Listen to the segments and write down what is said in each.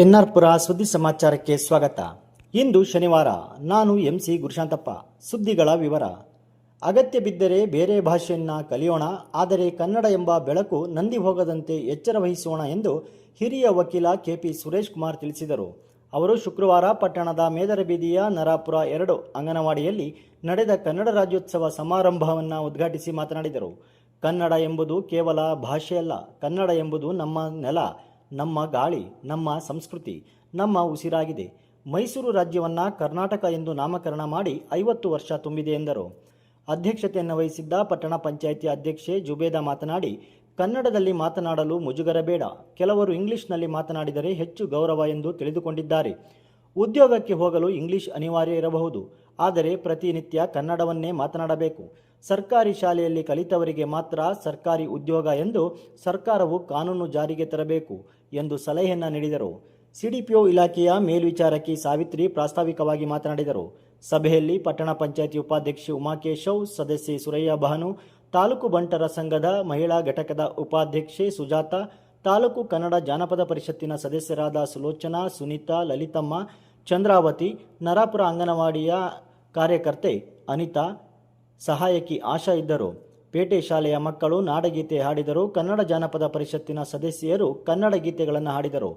ಎನ್ಆರ್ಪುರ ಸುದ್ದಿ ಸಮಾಚಾರಕ್ಕೆ ಸ್ವಾಗತ. ಇಂದು ಶನಿವಾರ, ನಾನು ಎಂಸಿ ಗುರುಶಾಂತಪ್ಪ. ಸುದ್ದಿಗಳ ವಿವರ. ಅಗತ್ಯ ಬಿದ್ದರೆ ಬೇರೆ ಭಾಷೆಯನ್ನ ಕಲಿಯೋಣ, ಆದರೆ ಕನ್ನಡ ಎಂಬ ಬೆಳಕು ನಂದಿ ಹೋಗದಂತೆ ಎಚ್ಚರ ವಹಿಸೋಣ ಎಂದು ಹಿರಿಯ ವಕೀಲ ಕೆಪಿ ಸುರೇಶ್ ಕುಮಾರ್ ತಿಳಿಸಿದರು. ಅವರು ಶುಕ್ರವಾರ ಪಟ್ಟಣದ ಮೇದರ ಬೀದಿಯ ನರಾಪುರ ಎರಡು ಅಂಗನವಾಡಿಯಲ್ಲಿ ನಡೆದ ಕನ್ನಡ ರಾಜ್ಯೋತ್ಸವ ಸಮಾರಂಭವನ್ನು ಉದ್ಘಾಟಿಸಿ ಮಾತನಾಡಿದರು. ಕನ್ನಡ ಎಂಬುದು ಕೇವಲ ಭಾಷೆಯಲ್ಲ, ಕನ್ನಡ ಎಂಬುದು ನಮ್ಮ ನೆಲ. ನಮ್ಮ ಗಾಳಿ, ನಮ್ಮ ಸಂಸ್ಕೃತಿ, ನಮ್ಮ ಉಸಿರಾಗಿದೆ. ಮೈಸೂರು ರಾಜ್ಯವನ್ನು ಕರ್ನಾಟಕ ಎಂದು ನಾಮಕರಣ ಮಾಡಿ ಐವತ್ತು ವರ್ಷ ತುಂಬಿದೆ ಎಂದರು. ಅಧ್ಯಕ್ಷತೆಯನ್ನು ವಹಿಸಿದ್ದ ಪಟ್ಟಣ ಪಂಚಾಯಿತಿ ಅಧ್ಯಕ್ಷೆ ಜುಬೇದಾ ಮಾತನಾಡಿ, ಕನ್ನಡದಲ್ಲಿ ಮಾತನಾಡಲು ಮುಜುಗರ ಬೇಡ. ಕೆಲವರು ಇಂಗ್ಲಿಷ್ನಲ್ಲಿ ಮಾತನಾಡಿದರೆ ಹೆಚ್ಚು ಗೌರವ ಎಂದು ತಿಳಿದುಕೊಂಡಿದ್ದಾರೆ. ಉದ್ಯೋಗಕ್ಕೆ ಹೋಗಲು ಇಂಗ್ಲಿಷ್ ಅನಿವಾರ್ಯ ಇರಬಹುದು. ಆದರೆ ಪ್ರತಿನಿತ್ಯ ಕನ್ನಡವನ್ನೇ ಮಾತನಾಡಬೇಕು. ಸರ್ಕಾರಿ ಶಾಲೆಯಲ್ಲಿ ಕಲಿತವರಿಗೆ ಮಾತ್ರ ಸರ್ಕಾರಿ ಉದ್ಯೋಗ ಎಂದು ಸರ್ಕಾರವು ಕಾನೂನು ಜಾರಿಗೆ ತರಬೇಕು. ಎಂದು ಸಲಹೆಯನ್ನ ನೀಡಿದರು. ಸಿಡಿಪಿಒ ಇಲಾಖೆಯ ಮೇಲ್ವಿಚಾರಕಿ ಸಾವಿತ್ರಿ ಪ್ರಾಸ್ತಾವಿಕವಾಗಿ ಮಾತನಾಡಿದರು. ಸಭೆಯಲ್ಲಿ ಪಟ್ಟಣ ಪಂಚಾಯಿತಿ ಉಪಾಧ್ಯಕ್ಷೆ ಉಮಾಕೇಶವ್, ಸದಸ್ಯೆ ಸುರಯ್ಯ ಭಾನು, ತಾಲೂಕು ಬಂಟರ ಸಂಘದ ಮಹಿಳಾ ಘಟಕದ ಉಪಾಧ್ಯಕ್ಷೆ ಸುಜಾತ, ತಾಲೂಕು ಕನ್ನಡ ಜಾನಪದ ಪರಿಷತ್ತಿನ ಸದಸ್ಯರಾದ ಸುಲೋಚನಾ, ಸುನೀತಾ, ಲಲಿತಮ್ಮ, ಚಂದ್ರಾವತಿ, ನರಾಪುರ ಅಂಗನವಾಡಿಯ ಕಾರ್ಯಕರ್ತೆ ಅನಿತಾ, ಸಹಾಯಕಿ ಆಶಾ ಇದ್ದರು. ಪೇಟೆ ಶಾಲೆಯ ಮಕ್ಕಳು ನಾಡಗೀತೆ ಹಾಡಿದರು. ಕನ್ನಡ ಜಾನಪದ ಪರಿಷತ್ತಿನ ಸದಸ್ಯರು ಕನ್ನಡ ಗೀತೆಗಳನ್ನು ಹಾಡಿದರು.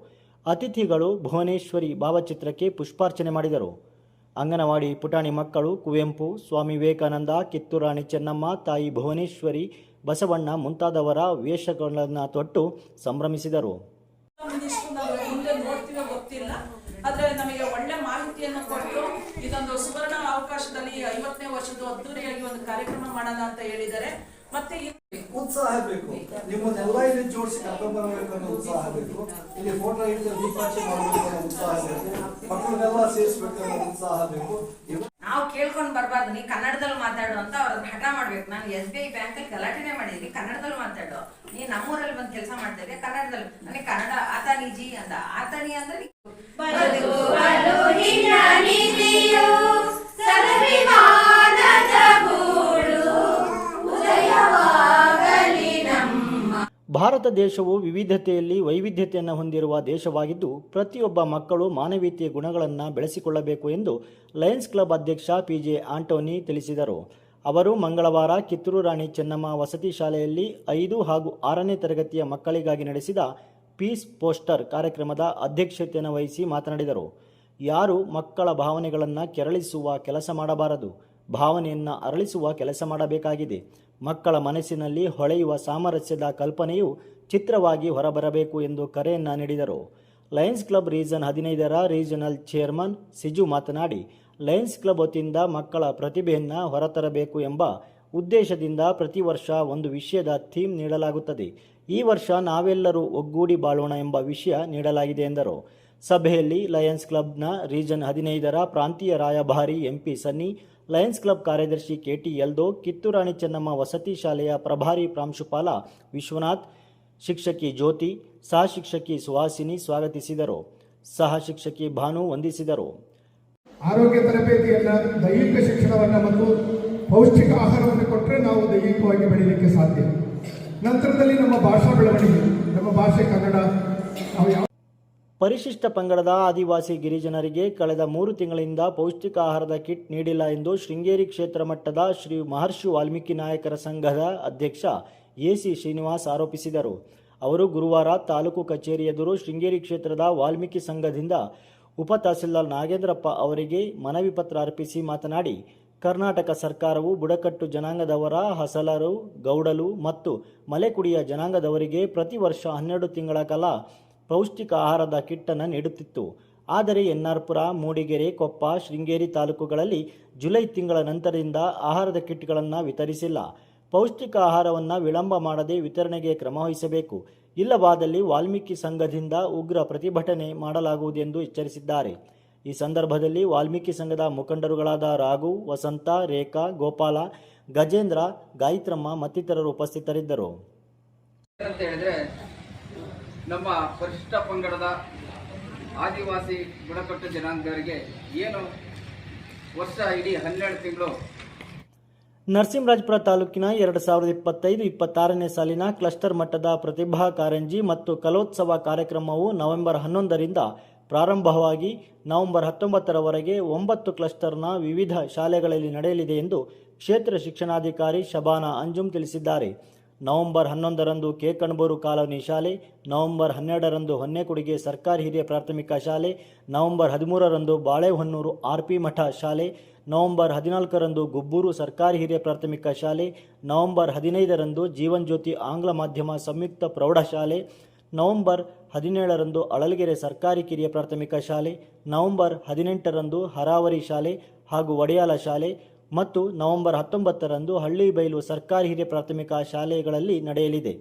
ಅತಿಥಿಗಳು ಭುವನೇಶ್ವರಿ ಭಾವಚಿತ್ರಕ್ಕೆ ಪುಷ್ಪಾರ್ಚನೆ ಮಾಡಿದರು. ಅಂಗನವಾಡಿ ಪುಟಾಣಿ ಮಕ್ಕಳು ಕುವೆಂಪು, ಸ್ವಾಮಿ ವಿವೇಕಾನಂದ, ಕಿತ್ತೂರಾಣಿ ಚೆನ್ನಮ್ಮ, ತಾಯಿ ಭುವನೇಶ್ವರಿ, ಬಸವಣ್ಣ ಮುಂತಾದವರ ವೇಷಗಳನ್ನು ತೊಟ್ಟು ಸಂಭ್ರಮಿಸಿದರು. ಇದೊಂದು ಸುವರ್ಣ ಅವಕಾಶದಲ್ಲಿ ಐವತ್ತನೇ ವರ್ಷದ ಅದ್ದೂರಿಯಾಗಿ ಒಂದು ಕಾರ್ಯಕ್ರಮ ಮಾಡೋಣ ಅಂತ ಹೇಳಿದ್ದಾರೆ. ಮತ್ತೆ ಉತ್ಸಾಹ ಬೇಕು ನಿಮ್ಮನ್ನೆಲ್ಲ ಇಲ್ಲಿ ಜೋಡಿಸಿ ಕರ್ಕೊಂಡ್ ಬರಬೇಕು ಅನ್ನೋ ಉತ್ಸಾಹ ಬೇಕು ಇಲ್ಲಿ ಫೋಟೋ ಹಿಡಿದು ದೀಪಾಚೆ ಮಾಡಬೇಕು ಅನ್ನೋ ಉತ್ಸಾಹ ಬೇಕು ಮಕ್ಕಳನ್ನೆಲ್ಲ ಸೇರಿಸ್ಬೇಕು ಅನ್ನೋ ಉತ್ಸಾಹ ಬೇಕು ನಾವು ಕೇಳ್ಕೊಂಡ್ ಬರ್ಬಾರ್ದು. ನೀ ಕನ್ನಡದಲ್ಲಿ ಮಾತಾಡು ಅಂತ ಅವ್ರನ್ನ ಹಠ ಮಾಡ್ಬೇಕು. ನಾನು ಎಸ್ ಬಿ ಐ ಬ್ಯಾಂಕ್ ಅಲ್ಲಿ ಗಲಾಟೆನೆ ಮಾಡಿದೀನಿ ಕನ್ನಡದಲ್ಲಿ ಮಾತಾಡು. ನೀ ನಮ್ಮೂರಲ್ಲಿ ಬಂದು ಕೆಲಸ ಮಾಡ್ತಾ ಕನ್ನಡದಲ್ಲಿ. ನನಗೆ ಕನ್ನಡ ಆತಾನಿಜಿ ಅಂತ ಆತಾನಿ ಅಂದ್ರೆ ಭಾರತ ದೇಶವು ವಿವಿಧತೆಯಲ್ಲಿ ವೈವಿಧ್ಯತೆಯನ್ನು ಹೊಂದಿರುವ ದೇಶವಾಗಿದ್ದು, ಪ್ರತಿಯೊಬ್ಬ ಮಕ್ಕಳು ಮಾನವೀಯತೆಯ ಗುಣಗಳನ್ನು ಬೆಳೆಸಿಕೊಳ್ಳಬೇಕು ಎಂದು ಲಯನ್ಸ್ ಕ್ಲಬ್ ಅಧ್ಯಕ್ಷ ಪಿ ಜೆ ಆಂಟೋನಿ ತಿಳಿಸಿದರು. ಅವರು ಮಂಗಳವಾರ ಕಿತ್ತೂರು ರಾಣಿ ಚೆನ್ನಮ್ಮ ವಸತಿ ಶಾಲೆಯಲ್ಲಿ ಐದು ಹಾಗೂ ಆರನೇ ತರಗತಿಯ ಮಕ್ಕಳಿಗಾಗಿ ನಡೆಸಿದ ಪೀಸ್ ಪೋಸ್ಟರ್ ಕಾರ್ಯಕ್ರಮದ ಅಧ್ಯಕ್ಷತೆಯನ್ನು ವಹಿಸಿ ಮಾತನಾಡಿದರು. ಯಾರು ಮಕ್ಕಳ ಭಾವನೆಗಳನ್ನು ಕೆರಳಿಸುವ ಕೆಲಸ ಮಾಡಬಾರದು, ಭಾವನೆಯನ್ನು ಅರಳಿಸುವ ಕೆಲಸ ಮಾಡಬೇಕಾಗಿದೆ. ಮಕ್ಕಳ ಮನಸ್ಸಿನಲ್ಲಿ ಹೊಳೆಯುವ ಸಾಮರಸ್ಯದ ಕಲ್ಪನೆಯು ಚಿತ್ರವಾಗಿ ಹೊರಬರಬೇಕು ಎಂದು ಕರೆಯನ್ನು ನೀಡಿದರು. ಲಯನ್ಸ್ ಕ್ಲಬ್ ರೀಜನ್ ಹದಿನೈದರ ರೀಜನಲ್ ಚೇರ್ಮನ್ ಸಿಜು ಮಾತನಾಡಿ, ಲಯನ್ಸ್ ಕ್ಲಬ್ ವತಿಯಿಂದ ಮಕ್ಕಳ ಪ್ರತಿಭೆಯನ್ನು ಹೊರತರಬೇಕು ಎಂಬ ಉದ್ದೇಶದಿಂದ ಪ್ರತಿ ವರ್ಷ ಒಂದು ವಿಷಯದ ಥೀಮ್ ನೀಡಲಾಗುತ್ತದೆ. ಈ ವರ್ಷ ನಾವೆಲ್ಲರೂ ಒಗ್ಗೂಡಿ ಬಾಳೋಣ ಎಂಬ ವಿಷಯ ನೀಡಲಾಗಿದೆ ಎಂದರು. ಸಭೆಯಲ್ಲಿ ಲಯನ್ಸ್ ಕ್ಲಬ್ನ ರೀಜನ್ ಹದಿನೈದರ ಪ್ರಾಂತೀಯ ರಾಯಭಾರಿ ಎಂಪಿ ಸನ್ನಿ ಲಯನ್ಸ್ ಕ್ಲಬ್ ಕಾರ್ಯದರ್ಶಿ ಕೆಟಿ ಯಲ್ದೋ ಕಿತ್ತೂರಾಣಿ ಚೆನ್ನಮ್ಮ ವಸತಿ ಶಾಲೆಯ ಪ್ರಭಾರಿ ಪ್ರಾಂಶುಪಾಲ ವಿಶ್ವನಾಥ್, ಶಿಕ್ಷಕಿ ಜ್ಯೋತಿ, ಸಹ ಶಿಕ್ಷಕಿ ಸುಹಾಸಿನಿ ಸ್ವಾಗತಿಸಿದರು. ಸಹ ಶಿಕ್ಷಕಿ ಭಾನು ವಂದಿಸಿದರು. ಆರೋಗ್ಯ ತರಬೇತಿಯನ್ನ ದೈಹಿಕ ಶಿಕ್ಷಣವನ್ನು ಮತ್ತು ಪೌಷ್ಟಿಕ ಆಹಾರವನ್ನು ಕೊಟ್ಟರೆ ನಾವು ದೈಹಿಕವಾಗಿ ಬೆಳೀಲಿಕ್ಕೆ ಸಾಧ್ಯ. ನಂತರದಲ್ಲಿ ನಮ್ಮ ಭಾಷಾ ಬೆಳವಣಿಗೆ, ನಮ್ಮ ಭಾಷೆ ಕನ್ನಡ, ನಾವು ಪರಿಶಿಷ್ಟ ಪಂಗಡದ ಆದಿವಾಸಿ ಗಿರಿಜನರಿಗೆ ಕಳೆದ ಮೂರು ತಿಂಗಳಿಂದ ಪೌಷ್ಟಿಕ ಆಹಾರದ ಕಿಟ್ ನೀಡಿಲ್ಲ ಎಂದು ಶೃಂಗೇರಿ ಕ್ಷೇತ್ರ ಮಟ್ಟದ ಶ್ರೀ ಮಹರ್ಷಿ ವಾಲ್ಮೀಕಿ ನಾಯಕರ ಸಂಘದ ಅಧ್ಯಕ್ಷ ಎಸಿ ಶ್ರೀನಿವಾಸ್ ಆರೋಪಿಸಿದರು. ಅವರು ಗುರುವಾರ ತಾಲೂಕು ಕಚೇರಿ ಎದುರು ಶೃಂಗೇರಿ ಕ್ಷೇತ್ರದ ವಾಲ್ಮೀಕಿ ಸಂಘದಿಂದ ಉಪ ತಹಸೀಲ್ದಾರ್ ನಾಗೇಂದ್ರಪ್ಪ ಅವರಿಗೆ ಮನವಿ ಪತ್ರ ಅರ್ಪಿಸಿ ಮಾತನಾಡಿ, ಕರ್ನಾಟಕ ಸರ್ಕಾರವು ಬುಡಕಟ್ಟು ಜನಾಂಗದವರ ಹಸಲರು ಗೌಡಲು ಮತ್ತು ಮಲೆಕುಡಿಯ ಜನಾಂಗದವರಿಗೆ ಪ್ರತಿ ವರ್ಷ ಹನ್ನೆರಡು ತಿಂಗಳ ಕಾಲ ಪೌಷ್ಟಿಕ ಆಹಾರದ ಕಿಟ್ಟನ್ನು ನೀಡುತ್ತಿತ್ತು. ಆದರೆ ಎನ್ನಾರ್ಪುರ ಮೂಡಿಗೆರೆ, ಕೊಪ್ಪ, ಶೃಂಗೇರಿ ತಾಲೂಕುಗಳಲ್ಲಿ ಜುಲೈ ತಿಂಗಳ ನಂತರದಿಂದ ಆಹಾರದ ಕಿಟ್ಗಳನ್ನು ವಿತರಿಸಿಲ್ಲ. ಪೌಷ್ಟಿಕ ಆಹಾರವನ್ನು ವಿಳಂಬ ಮಾಡದೆ ವಿತರಣೆಗೆ ಕ್ರಮ ವಹಿಸಬೇಕು. ಇಲ್ಲವಾದಲ್ಲಿ ವಾಲ್ಮೀಕಿ ಸಂಘದಿಂದ ಉಗ್ರ ಪ್ರತಿಭಟನೆ ಮಾಡಲಾಗುವುದೆಂದು ಎಚ್ಚರಿಸಿದ್ದಾರೆ. ಈ ಸಂದರ್ಭದಲ್ಲಿ ವಾಲ್ಮೀಕಿ ಸಂಘದ ಮುಖಂಡರುಗಳಾದ ರಾಘು, ವಸಂತ, ರೇಖಾ, ಗೋಪಾಲ, ಗಜೇಂದ್ರ, ಗಾಯತ್ರಮ್ಮ ಮತ್ತಿತರರು ಉಪಸ್ಥಿತರಿದ್ದರು. ನಮ್ಮ ಪರಿಶಿಷ್ಟ ಪಂಗಡದ ಆದಿವಾಸಿ ಬುಡಕಟ್ಟು ಜನಾಂಗದವರಿಗೆ ಏನು ವರ್ಷ ಇಡೀ ಹನ್ನೆರಡು ತಿಂಗಳು? ನರಸಿಂಹರಾಜಪುರ ತಾಲೂಕಿನ ಎರಡು ಸಾವಿರದ ಇಪ್ಪತ್ತೈದು ಇಪ್ಪತ್ತಾರನೇ ಸಾಲಿನ ಕ್ಲಸ್ಟರ್ ಮಟ್ಟದ ಪ್ರತಿಭಾ ಕಾರಂಜಿ ಮತ್ತು ಕಲೋತ್ಸವ ಕಾರ್ಯಕ್ರಮವು ನವೆಂಬರ್ ಹನ್ನೊಂದರಿಂದ ಪ್ರಾರಂಭವಾಗಿ ನವೆಂಬರ್ ಹತ್ತೊಂಬತ್ತರವರೆಗೆ ಒಂಬತ್ತು ಕ್ಲಸ್ಟರ್ನ ವಿವಿಧ ಶಾಲೆಗಳಲ್ಲಿ ನಡೆಯಲಿದೆ ಎಂದು ಕ್ಷೇತ್ರ ಶಿಕ್ಷಣಾಧಿಕಾರಿ ಶಬಾನಾ ಅಂಜುಮ್ ತಿಳಿಸಿದ್ದಾರೆ. ನವೆಂಬರ್ ಹನ್ನೊಂದರಂದು ಕೇಕಣಬೂರು ಕಾಲೋನಿ ಶಾಲೆ, ನವೆಂಬರ್ ಹನ್ನೆರಡರಂದು ಹೊನ್ನೆಕುಡಿಗೆ ಸರ್ಕಾರಿ ಹಿರಿಯ ಪ್ರಾಥಮಿಕ ಶಾಲೆ, ನವೆಂಬರ್ ಹದಿಮೂರರಂದು ಬಾಳೆಹೊನ್ನೂರು ಆರ್ ಪಿ ಮಠ ಶಾಲೆ, ನವೆಂಬರ್ ಹದಿನಾಲ್ಕರಂದು ಗುಬ್ಬೂರು ಸರ್ಕಾರಿ ಹಿರಿಯ ಪ್ರಾಥಮಿಕ ಶಾಲೆ, ನವೆಂಬರ್ ಹದಿನೈದರಂದು ಜೀವನ್ ಜ್ಯೋತಿ ಆಂಗ್ಲ ಮಾಧ್ಯಮ ಸಂಯುಕ್ತ ಪ್ರೌಢಶಾಲೆ, ನವೆಂಬರ್ ಹದಿನೇಳರಂದು ಅಳಲ್ಗೆರೆ ಸರ್ಕಾರಿ ಕಿರಿಯ ಪ್ರಾಥಮಿಕ ಶಾಲೆ, ನವೆಂಬರ್ ಹದಿನೆಂಟರಂದು ಹರಾವರಿ ಶಾಲೆ ಹಾಗೂ ಒಡೆಯಾಲ ಶಾಲೆ ಮತ್ತು ನವೆಂಬರ್ ಹತ್ತೊಂಬತ್ತರಂದು ಹಳ್ಳಿಬೈಲು ಸರ್ಕಾರಿ ಹಿರಿಯ ಪ್ರಾಥಮಿಕ ಶಾಲೆಗಳಲ್ಲಿ ನಡೆಯಲಿದೆ.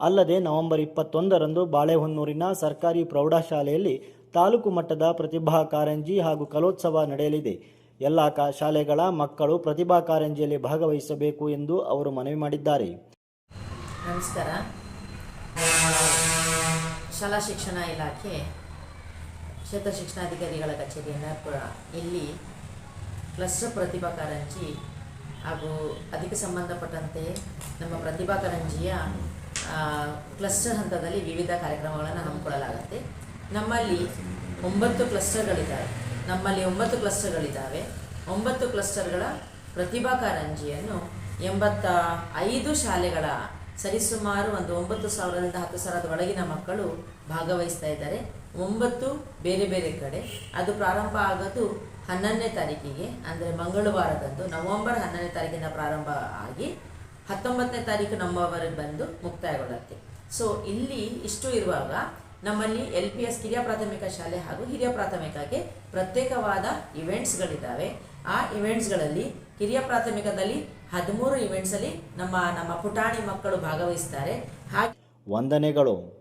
ಅಲ್ಲದೆ ನವೆಂಬರ್ ಇಪ್ಪತ್ತೊಂದರಂದು ಬಾಳೆಹೊನ್ನೂರಿನ ಸರ್ಕಾರಿ ಪ್ರೌಢಶಾಲೆಯಲ್ಲಿ ತಾಲೂಕು ಮಟ್ಟದ ಪ್ರತಿಭಾ ಕಾರಂಜಿ ಹಾಗೂ ಕಲೋತ್ಸವ ನಡೆಯಲಿದೆ. ಎಲ್ಲ ಕಾ ಶಾಲೆಗಳ ಮಕ್ಕಳು ಪ್ರತಿಭಾ ಕಾರಂಜಿಯಲ್ಲಿ ಭಾಗವಹಿಸಬೇಕು ಎಂದು ಅವರು ಮನವಿ ಮಾಡಿದ್ದಾರೆ. ನಮಸ್ಕಾರ. ಶಾಲಾ ಶಿಕ್ಷಣ ಇಲಾಖೆ ಕ್ಷೇತ್ರ ಶಿಕ್ಷಣಾಧಿಕಾರಿಗಳ ಕಚೇರಿಯನ್ನು ಇಲ್ಲಿ ಕ್ಲಸ್ಟರ್ ಪ್ರತಿಭಾ ಕಾರಂಜಿ ಹಾಗೂ ಅದಕ್ಕೆ ಸಂಬಂಧಪಟ್ಟಂತೆ ನಮ್ಮ ಪ್ರತಿಭಾ ಕಾರಂಜಿಯ ಕ್ಲಸ್ಟರ್ ಹಂತದಲ್ಲಿ ವಿವಿಧ ಕಾರ್ಯಕ್ರಮಗಳನ್ನು ಹಮ್ಮಿಕೊಳ್ಳಲಾಗುತ್ತೆ. ನಮ್ಮಲ್ಲಿ ಒಂಬತ್ತು ಕ್ಲಸ್ಟರ್ಗಳಿದ್ದಾವೆ ನಮ್ಮಲ್ಲಿ ಒಂಬತ್ತು ಕ್ಲಸ್ಟರ್ಗಳಿದ್ದಾವೆ ಒಂಬತ್ತು ಕ್ಲಸ್ಟರ್ಗಳ ಪ್ರತಿಭಾ ಕಾರಂಜಿಯನ್ನು ಎಂಬತ್ತ ಐದು ಶಾಲೆಗಳ ಸರಿಸುಮಾರು ಒಂದು ಒಂಬತ್ತು ಸಾವಿರದಿಂದ ಹತ್ತು ಸಾವಿರದ ಒಳಗಿನ ಮಕ್ಕಳು ಭಾಗವಹಿಸ್ತಾ ಇದ್ದಾರೆ. ಒಂಬತ್ತು ಬೇರೆ ಬೇರೆ ಕಡೆ. ಅದು ಪ್ರಾರಂಭ ಆಗೋದು ಹನ್ನೊಂದನೇ ತಾರೀಕಿಗೆ, ಅಂದರೆ ಮಂಗಳವಾರದಂದು. ನವಂಬರ್ ಹನ್ನೊಂದನೇ ತಾರೀಕಿನ ಪ್ರಾರಂಭ ಆಗಿ ಹತ್ತೊಂಬತ್ತನೇ ತಾರೀಕು ನಮ್ಮವರೆಗೆ ಬಂದು ಮುಕ್ತಾಯಗೊಳ್ಳುತ್ತೆ. ಸೊ ಇಲ್ಲಿ ಇಷ್ಟು ಇರುವಾಗ ನಮ್ಮಲ್ಲಿ ಎಲ್ ಪಿ ಎಸ್ ಕಿರಿಯ ಪ್ರಾಥಮಿಕ ಶಾಲೆ ಹಾಗೂ ಹಿರಿಯ ಪ್ರಾಥಮಿಕಕ್ಕೆ ಪ್ರತ್ಯೇಕವಾದ ಇವೆಂಟ್ಸ್ಗಳಿದ್ದಾವೆ. ಆ ಇವೆಂಟ್ಸ್ಗಳಲ್ಲಿ ಕಿರಿಯ ಪ್ರಾಥಮಿಕದಲ್ಲಿ ಹದಿಮೂರು ಇವೆಂಟ್ಸಲ್ಲಿ ನಮ್ಮ ನಮ್ಮ ಪುಟಾಣಿ ಮಕ್ಕಳು ಭಾಗವಹಿಸ್ತಾರೆ. ಹಾಗೆ ವಂದನೆಗಳು.